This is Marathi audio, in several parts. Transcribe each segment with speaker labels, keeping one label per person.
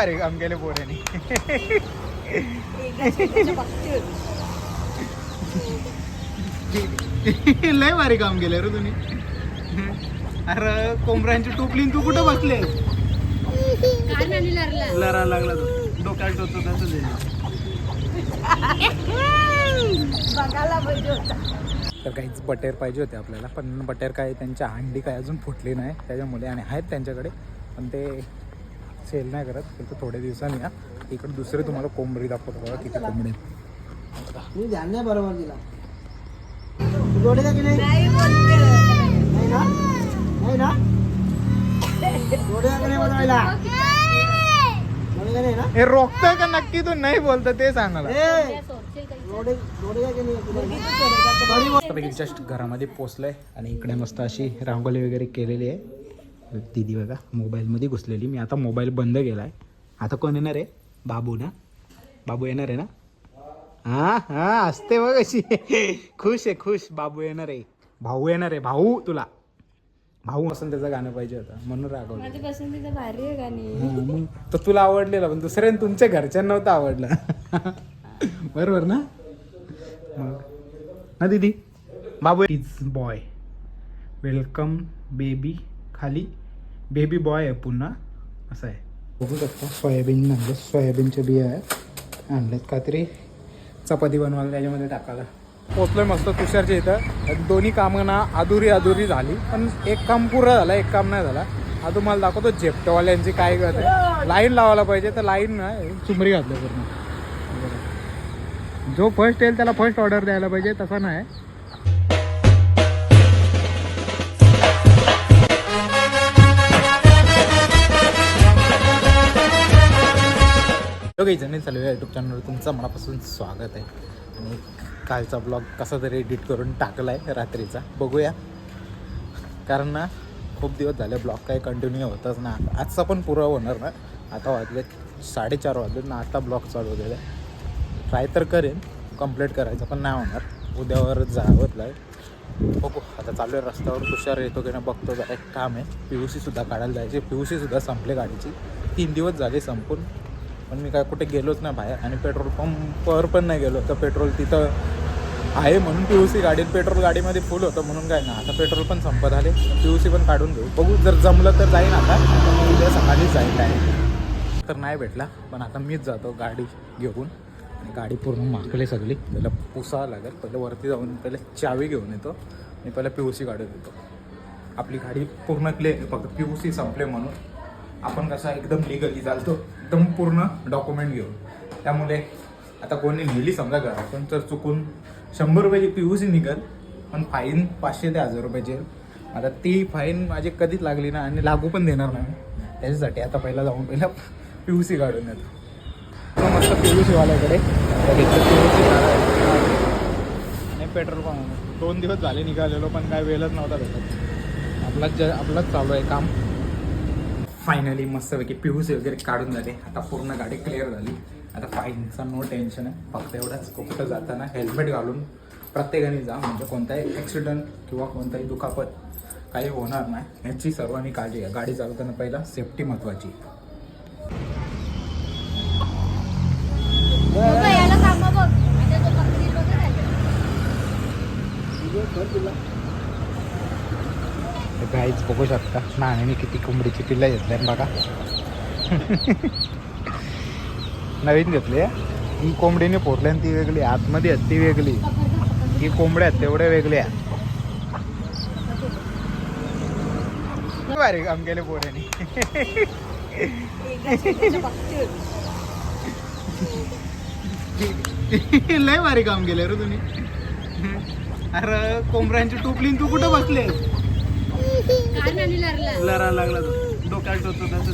Speaker 1: भारी काम केले पोऱ्याने लय भारी काम केलं रे तुम्ही. अरे कोंबऱ्यांची टोपली तू कुठं बसले? लरा लागला तो. डोक्यात टोचतो तसं तर काहीच बटेर पाहिजे होते आपल्याला पण बटेर काय त्यांच्या हंडी काय अजून फुटली नाही त्याच्यामुळे आणि आहेत त्यांच्याकडे पण ते सेल नाही करत फक्त थोड्या दिवसांनी या. इकडे दुसरे तुम्हाला कोंबडी दाखवतो बघा किती कोंबडी. आहेत.
Speaker 2: मी ध्यान नाही बरोबर दिला.
Speaker 1: हे रोखतोय का नक्की तू? नाही बोलतो ते सांगायला. मस्तपैकी जस्ट घरामध्ये पोचलंय आणि इकडे मस्त अशी रांगोळी वगैरे केलेली आहे. दिदी बघा मोबाईलमध्ये घुसलेली. मी आता मोबाईल बंद केला आहे आता कोण येणार आहे? बाबू ना? बाबू येणार आहे ना? हा हा असते बघ अशी. खुश आहे खुश. बाबू येणार आहे. भाऊ येणार आहे. भाऊ तुला. भाऊ असं त्याचं गाणं पाहिजे होतं. म्हणून रागवलं.
Speaker 3: माझी पसंतीचं भारी आहे गाणी.
Speaker 1: हम्म, मग तो तुला आवडलेला पण दुसऱ्याने तुमच्या घरच्यांना नव्हतं आवडलं. बरोबर ना? मग. ना दीदी? बाबू इज बॉय वेलकम बेबी खाली. बेबी बॉय आहे पुन्हा. असं आहे. बघू शकता सोयाबीन आणलं. सोयाबीनच्या बिया आहेत. आणलेत काहीतरी. चपाती बनवायला त्याच्यामध्ये टाकायला. पोचलोय मस्त तुषारच्या इथं. दोन्ही कामं ना अधुरी अधुरी झाली. पण एक काम पूर्ण झालं एक काम नाही झाला. हा तुम्हाला दाखवतो झेपटवाल्यांची काय करत आहे. लाईन लावायला पाहिजे तर लाईन ना चुमरी घातलं पूर्ण. जो फर्स्ट येईल त्याला फर्स्ट ऑर्डर द्यायला पाहिजे तसा नाही. काही जणी चालू आहे. यूट्यूब चॅनलवर तुमचं मनापासून स्वागत आहे. आणि कालचा ब्लॉग कसा तरी एडिट करून टाकला आहे रात्रीचा. बघूया. कारण ना खूप दिवस झाले ब्लॉग काही कंटिन्यू होतच ना. आजचा पण पुरा होणार ना. आता वाजले साडेचार वाजले ना आता ब्लॉग चालू झाले. ट्राय तर करेन कंप्लीट करायचं पण नाही होणार. उद्यावर जावंच लागेल. बघू आता चालू आहे रस्त्यावर तुषार येतो की नाही बघतो. जरा एक काम आहे पी यू सीसुद्धा काढायला जायची. पी यू सीसुद्धा संपले गाडीची. तीन दिवस झाले संपून. पण मी काय कुठे गेलोच नाही बाहेर. आणि पेट्रोल पंपवर पण नाही गेलो. तर पेट्रोल तिथं आहे म्हणून पी यू सी गाडीत. पेट्रोल गाडीमध्ये फुल होतं म्हणून काय ना आता पेट्रोल पण संपत आले. पी यू सी पण काढून घेऊ. बघू जर जमलं तर जाईन आता. उद्या सकाळीच जाईल काय तर नाही भेटला. पण आता मीच जातो गाडी घेऊन. आणि गाडी पूर्ण माकले सगळी. त्याला पुसावं लागेल. पहिलं वरती जाऊन पहिले चावी घेऊन येतो. आणि पहिला पी यू सी काढून येतो आपली गाडी पूर्ण क्लिअर फक्त पी यू सी संपले म्हणून. आपण कसं एकदम लिगली चालतो. एकदम पूर्ण डॉक्युमेंट घेऊन. त्यामुळे आता कोणी नेली समजा घरातून तर चुकून शंभर रुपयाची पी यू सी निघल पण फाईन पाचशे ते हजार रुपयाची. आता ती फाईन माझी कधीच लागली ना आणि लागू पण देणार नाही. त्याच्यासाठी आता पहिला जाऊन पहिला पी यू सी काढून येतो. मस्त पी यू सीवाल्याकडे पी यू सी नाही पेट्रोल पंप. दोन दिवस झाले निघालेलो पण काय वेळच नव्हता भेटत. आपलाच ज आपलाच चालू आहे काम. फायनली मस्तपैकी पी यू सी वगैरे काढून झाले. आता पूर्ण गाडी क्लिअर झाली. आता फाईनचा नो टेन्शन आहे. फक्त एवढंच. कुठं जाताना हेल्मेट घालून प्रत्येकाने जा. म्हणजे कोणताही ॲक्सिडेंट किंवा कोणताही दुखापत काही होणार नाही. याची सर्वांनी काळजी घ्या. गाडी चालवताना पहिला सेफ्टी महत्त्वाची
Speaker 3: याला काहीच बघू
Speaker 1: शकता. नाण्याने किती कोंबडीची पिल्ला घेतल्या बघा. नवीन घेतले ही कोंबडीने पोरल्या आणि ती वेगळी. आतमध्ये आहेत ती वेगळी. ही कोंबड्या आहेत तेवढ्या वेगळ्या भारी काम केले पोऱ्याने लय भारी काम केलं रे तुम्ही. अरे कोंबड्यांची टोपलीन तू कुठं बसले लरा लागला तो. डोक्यात टोचतो तसं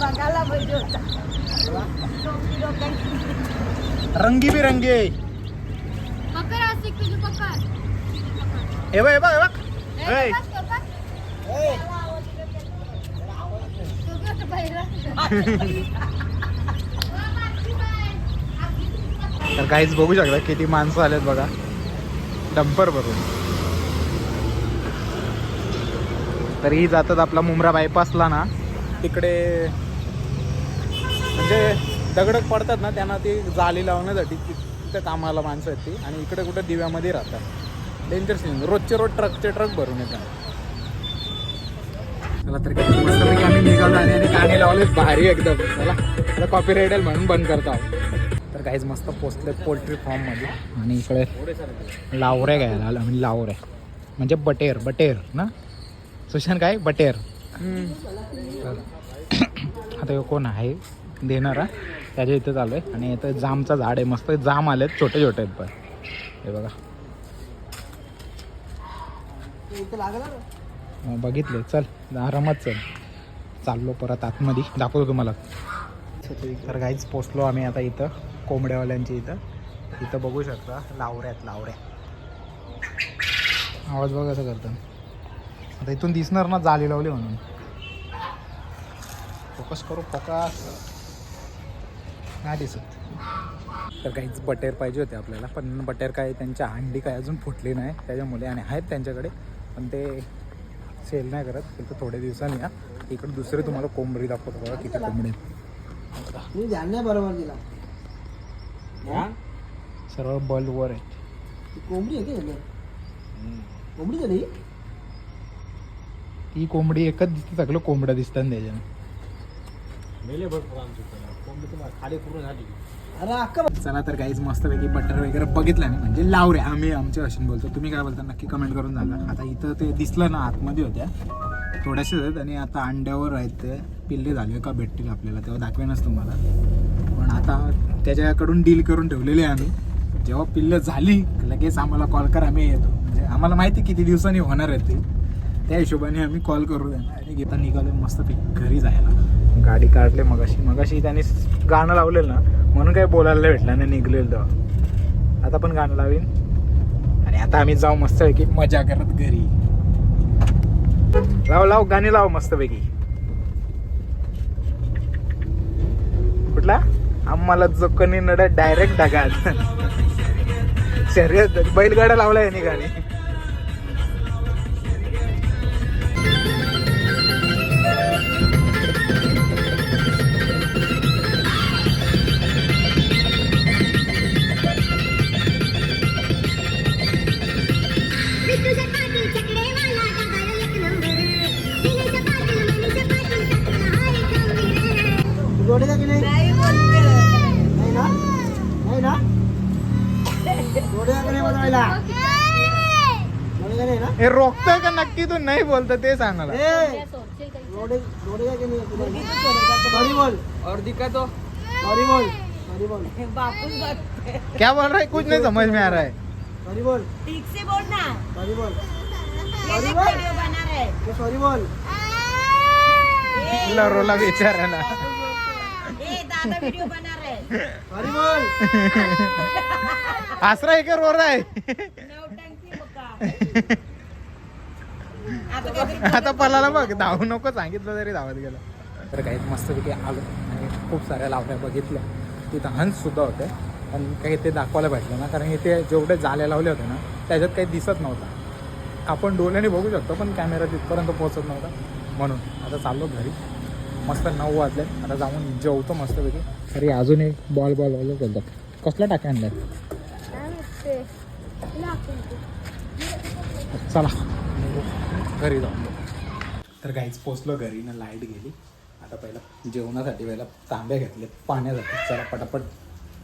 Speaker 3: बघायला पाहिजे होता.
Speaker 1: रंगी बिरंगी.
Speaker 3: पकड असते तुझी पकड.
Speaker 1: हे बघ हे बघ हे. तर काहीच बघू शकता किती माणसं आलेत बघा. डंपर भरून. तर ही जातात आपला मुंब्रा बायपासला ना. तिकडे म्हणजे दगडक पडतात ना त्यांना ती जाळी लावण्यासाठी ति- तिथं कामाला माणसं आहेत ती आणि इकडे कुठं दिव्यामध्ये राहतात. डेंजर सीन रोजचे रोज ट्रकचे ट्रक भरून येतात. चला तर काही मस्तपैकी आम्ही निघालो आणि आणि लावले भारी एकदम. चला. कॉपी राईडल म्हणून बंद करतो आहोत काहीच मस्त पोचले पोल्ट्री फार्ममध्ये आणि इकडे लावऱ्या घ्यायला आलं. म्हणजे लावऱ्या म्हणजे बटेर बटेर ना? सुशांत काय? बटेर. आता कोण आहे? देणारा त्याच्या इथं चालू आहे. आणि इथं जामचं झाड आहे. मस्त जाम आलेत. छोटे छोटे आहेत पण. हे बघा. हो, बघितले. चल आरामात चल. चाललो परत आतमध्ये. दाखवतो तुम्हाला. तर काहीच पोचलो आम्ही आता इथं. कोंबड्यावाल्यांची इथं. इथं बघू शकता लावऱ्यात लावऱ्या. आवाज बघा असं करतं. आता इथून दिसणार ना जाली लावली म्हणून. फोकस करू फोकस. नाही दिसत. तर काहीच बटेर पाहिजे होते आपल्याला पण बटेर काय त्यांच्या हंडी काय अजून फुटली नाही त्याच्यामुळे आणि आहेत त्यांच्याकडे पण ते सेल नाही करत फक्त थोड्या दिवसांनी या इकडे दुसरे तुम्हाला कोंबडी दाखवतो बघा किती कोंबडी
Speaker 2: बरोबर दिला.
Speaker 1: सर्व बल्बवर आहेत.
Speaker 2: कोंबडी आहे की कोंबडी झाली
Speaker 1: ती कोंबडी एकच दिसते सगळं कोंबड्या दिसतात त्याच्यानं.
Speaker 2: अरे अक्का
Speaker 1: चला तर काहीच मस्तपैकी बटर वगैरे बघितलं नाही म्हणजे लावरे आम्ही आमच्या अशी बोलतो. तुम्ही काय बोलता? नक्की कमेंट करून सांगा. आता इथं ते दिसलं ना आतमध्ये होत्या. थोड्याशाच आहेत आणि आता अंड्यावर आहेत ते. पिल्ले झाले का भेटतील आपल्याला तेव्हा दाखवेनच तुम्हाला. पण आता त्याच्याकडून डील करून ठेवलेले आहे आम्ही. जेव्हा पिल्लं झाली लगेच आम्हाला कॉल कर आम्ही येतो. म्हणजे आम्हाला माहिती किती दिवसांनी होणार आहे ते. त्या हिशोबाने आम्ही कॉल करू आणि घेता निघालो मस्तपैकी घरी जायला. गाडी काढले मगाशी मगाशी त्यांनी गाणं लावलेलं ना. म्हणून काही बोलायला नाही भेटलं नाही निघलेलं तेव्हा. आता पण गाणं लावीन. आणि आता आम्ही जाऊ मस्तपैकी मजा करत घरी. लाव लाव गाणी लाव मस्तपैकी कुठला? आम्हाला जोकनी नड डायरेक्ट ढगात. शर्यत बैलगाडा लावला यांनी गाणी.
Speaker 2: जोडीला की नाही? ना? नाही ना? जोडीला की नाही बनवायला. जोडीला नाही ना?
Speaker 1: हे रोखतोय का नक्की तू? नाही बोलत ते सांगायला
Speaker 2: ए जोडी जोडीला की नाही सॉरी बोल.
Speaker 4: और दिक्कत हो
Speaker 2: सॉरी बोल. सॉरी बोल.
Speaker 3: बापूस बात
Speaker 1: क्या बोल रहा है? कुछ नहीं समझ में आ रहा है.
Speaker 2: सॉरी बोल.
Speaker 3: ठीक से बोल ना.
Speaker 2: सॉरी बोल.
Speaker 3: कैसे
Speaker 2: बोल.
Speaker 3: वीडियो बना रहे
Speaker 2: तू सॉरी बोल.
Speaker 1: रोला रोला बेचाराला
Speaker 3: ए दादा वीडियो बना रहे
Speaker 2: सॉरी बोल
Speaker 1: हस रहा है क्या रो रहा है
Speaker 3: नवटंकी बका आता काहीतरी
Speaker 1: आता पलाला बघ धावू नको सांगितलं तरी धावत गेला. तर काही मस्तपैकी आलो आणि खूप साऱ्या लावण्या बघितल्या. तिथं हंस सुद्धा होते. पण काही ते दाखवायला भेटलं ना कारण इथे जेवढे जाले लावले होते ना त्याच्यात काही दिसत नव्हता. आपण डोळ्याने बघू शकतो पण कॅमेरा तिथपर्यंत पोहोचत नव्हता. म्हणून आता चाललो घरी. मस्त नऊ वाजले. आता जाऊन जेवतो मस्तपैकी. तरी अजून एक बॉल बॉल बॉल बोलतात. कसला टाका आणलाय? चला. घरी जाऊन तर काहीच पोचलो घरी. ना लाइट गेली. आता पहिला जेवणासाठी पहिला तांबे घेतले. पाण्यासाठी. चला पटापट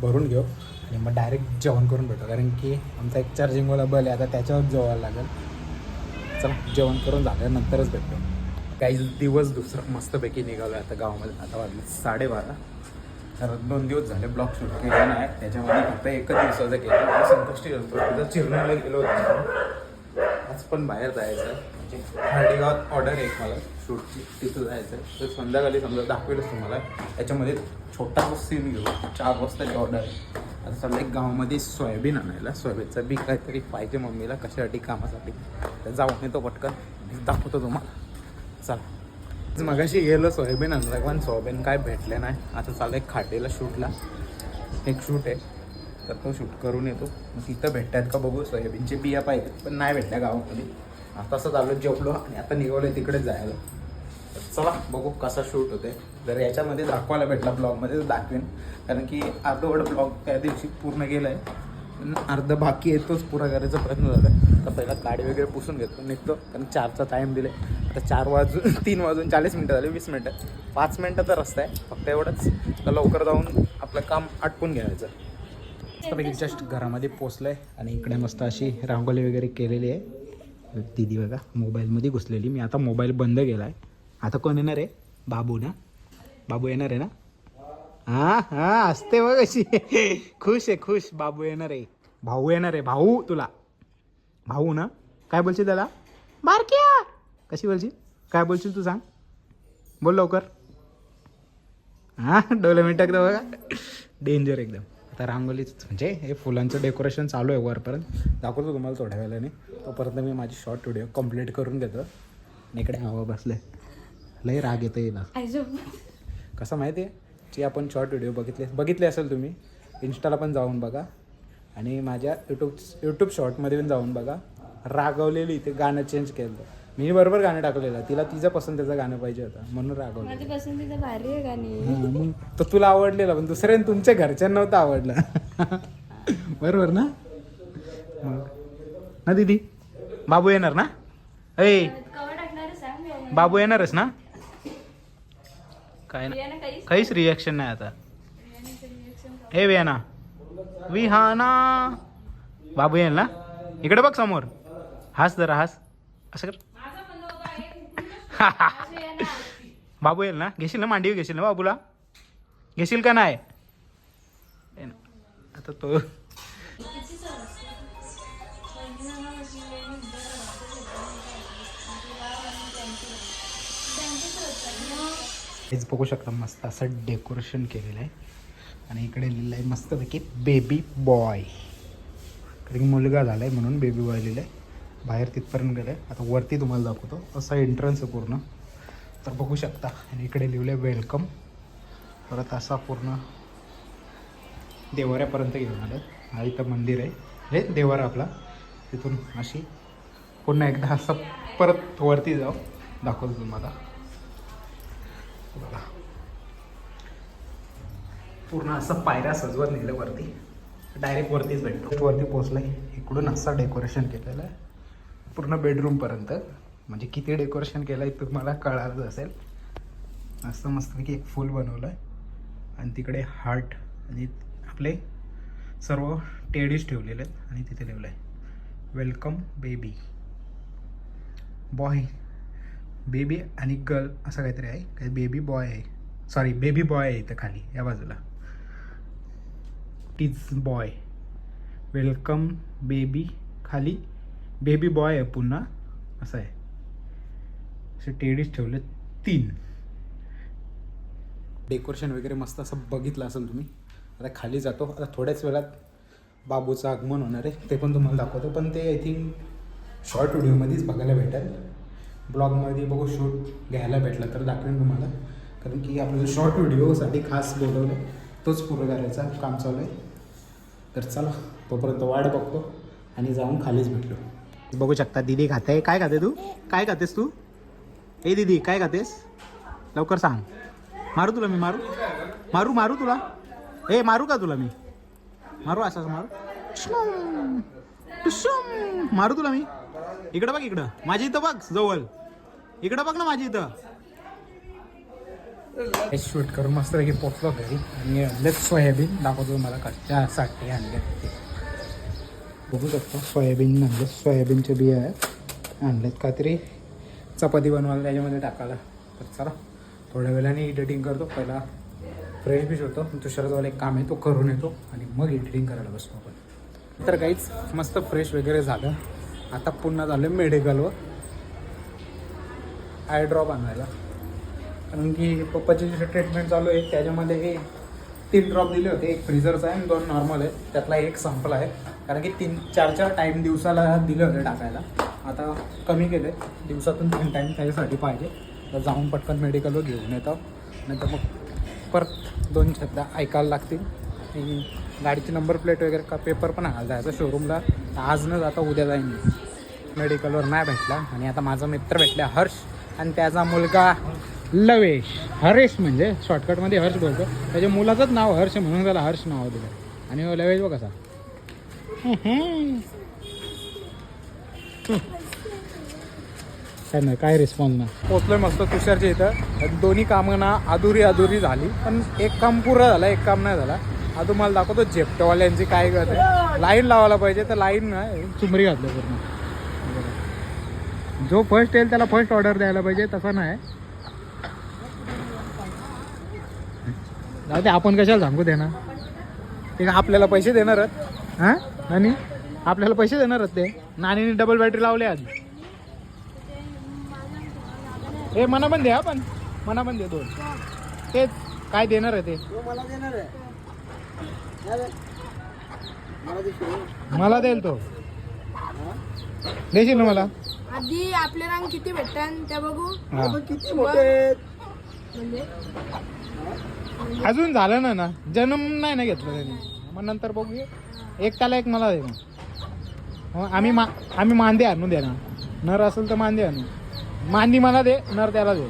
Speaker 1: भरून घेऊ. आणि मग डायरेक्ट जेवण करून भेटू. कारण की आमचा एक चार्जिंगवाला बल आहे. आता त्याच्यावर जेवायला लागेल. चला जेवण करून झाल्यानंतरच भेटतो काही दिवस दुसरं मस्तपैकी निघालो आता गावामध्ये. आता वाजले साडेबारा. तर दोन दिवस झाले ब्लॉग शूट केला नाही. त्याच्यामध्ये फक्त एकच दिवसाचा केला संकष्टी होतो. तिथं चिरणाला गेलो होतो. आज पण बाहेर जायचं. म्हणजे हळदीगावात ऑर्डर आहे एक मला शूटची तिथं जायचं. तर संध्याकाळी समजा दाखवेलच तुम्हाला. त्याच्यामध्ये छोटा सीन घेऊ. चार वाजताची ऑर्डर आहे. आता समजा एक गावामध्ये सोयाबीन आणायला. सोयाबीनचं बी काहीतरी पाहिजे मम्मीला कशासाठी कामासाठी. तर जाऊन येतो पटकन. दाखवतो तुम्हाला. चला. मगाशी गेलो सोयाबीन आणलं पण सोयाबीन काय भेटले नाही. आता चाललं एक खाटेला शूटला. एक शूट आहे. तर तो शूट करून येतो. मग तिथं भेटतात का बघू सोयाबीनचे बिया पाहिजे पण नाही भेटल्या गावामध्ये. आता असं झालं जेवलो आणि आता निघवलं तिकडे जायला. चला बघू कसा शूट होते जर याच्यामध्ये दाखवायला भेटला ब्लॉगमध्ये तर दाखवेन. कारण की अर्धवड ब्लॉग त्या दिवशी पूर्ण गेला आहे अर्ध बाकी येतोच पुरा करायचा प्रयत्न झाला आहे तर पहिला गाडी वगैरे पुसून घेतो. निघतो. कारण चारचा टाईम दिले. आता चार वाजून तीन वाजून चाळीस मिनटं झाले वीस मिनटं. पाच मिनटाचा रस्ता आहे. फक्त एवढंच. तर लवकर जाऊन आपलं काम आटपून घ्यायचं. मस्तपैकी जस्ट घरामध्ये पोचलं आहे आणि इकडे मस्त अशी रांगोळी वगैरे केलेली आहे. दिदी बघा मोबाईलमध्ये घुसलेली. मी आता मोबाईल बंद केला आहे आता कोण येणार आहे? बाबू ना? बाबू येणार आहे ना? हा हा असते बघ अशी. खुश आहे खुश. बाबू येणार आहे. भाऊ येणार आहे. भाऊ तुला. भाऊ ना? काय बोलशील त्याला? बारक्या कशी बोलशील? काय बोलशील तू सांग. बोल लवकर. हा डोले मी टाकतो बघा. डेंजर एकदम. आता रांगोलीच म्हणजे हे फुलांचं डेकोरेशन चालू आहे वरपर्यंत. दाखवतो तुम्हाला थोड्या वेळाने. तोपर्यंत मी माझी शॉर्ट व्हिडिओ कंप्लीट करून घेतो. आणि इकडे हवा बसले लय राग येतं येईल कसं माहिती आहे जी आपण शॉर्ट व्हिडिओ बघितले बघितले असेल तुम्ही इन्स्टाला पण जाऊन बघा. आणि माझ्या यूट्यूब यूट्यूब शॉर्टमध्ये पण जाऊन बघा. रागवलेली ते गाणं चेंज केलं. मी बरोबर गाणं टाकलेलं. तिला तिचं पसंतीचं गाणं पाहिजे होतं. म्हणून रागवलं
Speaker 4: माझी पसंतीचं भारी आहे गाणी.
Speaker 1: हं, मग तो तुला आवडलेला पण दुसऱ्याने तुमच्या घरच्यांना नव्हतं आवडलं. बरोबर ना? मग. ना दीदी? बाबू येणार ना?
Speaker 4: टाकणार सांग बाबा.
Speaker 1: बाबू येणारच ना? काय ना?
Speaker 4: रियाना काहीच
Speaker 1: काहीच रिॲक्शन नाही आता. हे विहाना विहाना. बाबू येईल ना? इकडे बघ समोर. हास जरा हास. असं कर. बाबू येईल ना? घेशील ना मांडीवर? घेशील ना बाबूला? घेशील का नाही? ये ना. आता तो हेच बघू शकता मस्त असं डेकोरेशन केलेलं आहे. आणि इकडे लिहिलं आहे मस्तपैकी बेबी बॉय कारण की मुलगा झाला आहे म्हणून बेबी बॉय लिहिलं आहे बाहेर तिथपर्यंत गेलं आहे आता वरती तुम्हाला दाखवतो. असा एंट्रन्स आहे पूर्ण. तर बघू शकता. आणि इकडे लिहिलं आहे वेलकम परत असा पूर्ण देवाऱ्यापर्यंत घेऊन आलं हा इथं मंदिर आहे. हे देवारा आपला. तिथून अशी पुन्हा एकदा असं परत वरती जाऊ दाखवतो तुम्हाला. बघा. पूर्ण असं पायऱ्या सजवत नेलं वरती. डायरेक्ट वरतीच भेटतो वरती आहे इकडून असं डेकोरेशन केलेलं आहे. पूर्ण बेडरूमपर्यंत म्हणजे किती डेकोरेशन केलं आहे तुम्हाला कळालंच असेल. असं मस्तपैकी एक फूल बनवलं आहे आणि तिकडे हार्ट आणि आपले सर्व टेडीज ठेवलेले आहेत. आणि तिथे लिहिलं आहे वेलकम बेबी बॉय बेबी आणि गर्ल असं काहीतरी आहे. काही बेबी बॉय आहे. सॉरी बेबी बॉय आहे इथं खाली या बाजूला. टीज बॉय वेलकम बेबी खाली. बेबी बॉय आहे पुन्हा. असं आहे. असे टेडीज ठेवले तीन. डेकोरेशन वगैरे मस्त असं बघितलं असेल तुम्ही. आता खाली जातो. आता थोड्याच वेळात बाबूचं आगमन होणार आहे. ते पण तुम्हाला दाखवतो. पण ते आय थिंक शॉर्ट व्हिडिओमध्येच बघायला भेटेल. ब्लॉगमध्ये बघू शूट घ्यायला भेटला तर दाखवेन तुम्हाला. कारण की आपल्याला शॉर्ट व्हिडिओसाठी खास बोलवलं तोच पूर्ण करायचा. काम चालू आहे. तर चला तोपर्यंत वाट बघतो आणि जाऊन खालीच भेटलो. बघू शकता दीदी खाते. काय खाते तू? काय खातेस तू? ए दीदी काय खातेस? लवकर सांग. मारू तुला मी मारू? मारू मारू तुला? ए मारू का तुला मी? मारू असं मारू. मारू तुला मी? इकडं बघ इकडं. माझी इथं बघ जवळ. इकडं बघ ना माझी इथं. हे शूट करून मस्त पैकी पोचलो घरी आणि आणलेत सोयाबीन. दाखवतो मला कच्च्यासाठी आणले ते. बघू शकतो. सोयाबीन आणले सोयाबीनचे बिया आहेत. आणलेत काहीतरी. चपाती बनवायला त्याच्यामध्ये टाकायला. तर चला थोड्या वेळाने एडिटिंग करतो. पहिला फ्रेश बीच होतो. तुषारजवळ एक काम आहे तो करून येतो आणि मग एडिटिंग करायला बसतो आपण. तर काहीच मस्त फ्रेश वगैरे झालं. आता पुन्हा झालं मेडिकलवर आय ड्रॉप आणायला. कारण की पप्पाची जी ट्रीटमेंट चालू आहे त्याच्यामध्ये हे तीन ड्रॉप दिले होते. एक फ्रीजरचा आहे आणि दोन नॉर्मल आहे त्यातला एक संपला आहे. कारण की तीन चार चार टाईम दिवसाला दिले होते टाकायला. आता कमी केले दिवसातून तीन टाईम त्याच्यासाठी पाहिजे. तर जाऊन पटकन मेडिकलवर घेऊन येतो. नाही तर मग परत दोन शब्द ऐकायला लागतील. आणि गाडीची नंबर प्लेट वगैरे का पेपर पण आज जायचं शोरूमला आज न जाता उद्या जाईन मेडिकलवर नाही भेटला. आणि आता माझा मित्र भेटला हर्ष. आणि त्याचा मुलगा लवेश. हरेश म्हणजे शॉर्टकटमध्ये हर्ष बोलतो. त्याच्या मुलाचंच नाव हर्ष म्हणून त्याला हर्ष नाव दिलं. आणि हो लवेश बघ कसा काय नाही काय रिस्पॉन्स नाही पोचलोय मस्त तुषारच्या इथं. दोन्ही कामं ना अधुरी अधुरी झाली. पण एक काम पुरं झालं एक काम नाही झाला. हा तुम्हाला दाखवतो झेपटवाल्यांची काय करते. लाईन लावायला पाहिजे तर लाईन ना. चुमरी घातलं पूर्ण. जो फर्स्ट येईल त्याला फर्स्ट ऑर्डर द्यायला पाहिजे. तसं नाही. जाऊ दे आपण कशाला सांगू दे ना ते आपल्याला पैसे देणारच हां? नानी आपल्याला पैसे देणारच ते? नानीने डबल बॅटरी लावली आज हे मना पण दे हा पण. मना पण दे दोन. तेच काय देणार आहे ते?
Speaker 2: तो मला देणार
Speaker 1: देईल तो. देशील ना मला?
Speaker 4: आधी आपले रंग किती भेटतात त्या बघू.
Speaker 1: हा.
Speaker 2: आपण किती मोठे.
Speaker 4: म्हणजे?
Speaker 1: अजून झालं ना ना. जन्म नाही ना घेतला त्यांनी. मग नंतर बघूया. एक त्याला एक मला दे ना. मग आम्ही मा आम्ही मांदे आणून दे ना नर असेल तर मांदे आणू मांदी मला दे नर त्याला दे.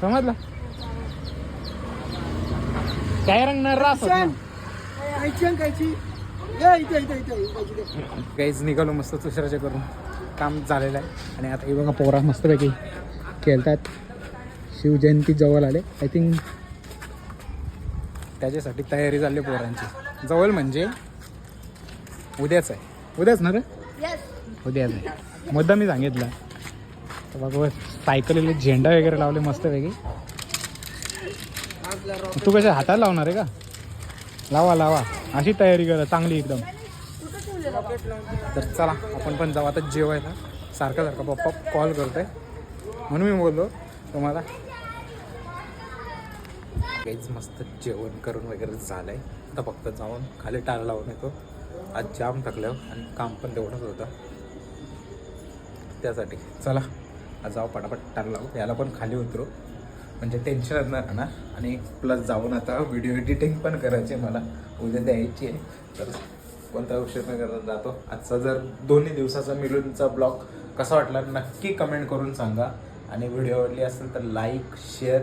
Speaker 1: समजलं? काय रंग नर
Speaker 2: आणि दे.
Speaker 1: काहीच निघालो मस्त तुषाराच्या करून काम झालेलं आहे. आणि आता हे बघा पोरा मस्तपैकी खेळतात. शिवजयंती जवळ आले. आय थिंक त्याच्यासाठी तयारी झाली पोरांची. जवळ म्हणजे उद्याच आहे. उद्याच ना रे? उद्याच आहे. मुद्दा मी सांगितला. तर बघ सायकलीला झेंडा वगैरे लावले मस्तपैकी तू कशा हाताला लावणार आहे का? लावा लावा. अशी तयारी करा चांगली एकदम. तर चला आपण पण जाऊ. आता जेवायला. सारखा सारखा पप्पा कॉल करतोय. म्हणून मी बोललो तुम्हाला. काहीच मस्त जेवण करून वगैरे झालंय. आता फक्त जाऊन खाली टार लावून येतो. आज जाम थकलं आणि काम पण तेवढंच होतं. त्यासाठी. चला आज जाऊ पटापट टार लावू. याला पण खाली उतरू. म्हणजे टेन्शन नाही राहणार आणि प्लस जाऊन आता व्हिडिओ एडिटिंग पण करायची मला. उद्या द्यायची आहे तर कोणता उशीर न करत जातो. आजचा जर दोन्ही दिवसाचा मिळूनचा ब्लॉग कसा वाटला नक्की कमेंट करून सांगा. आणि व्हिडिओ आवडली असेल तर लाईक शेअर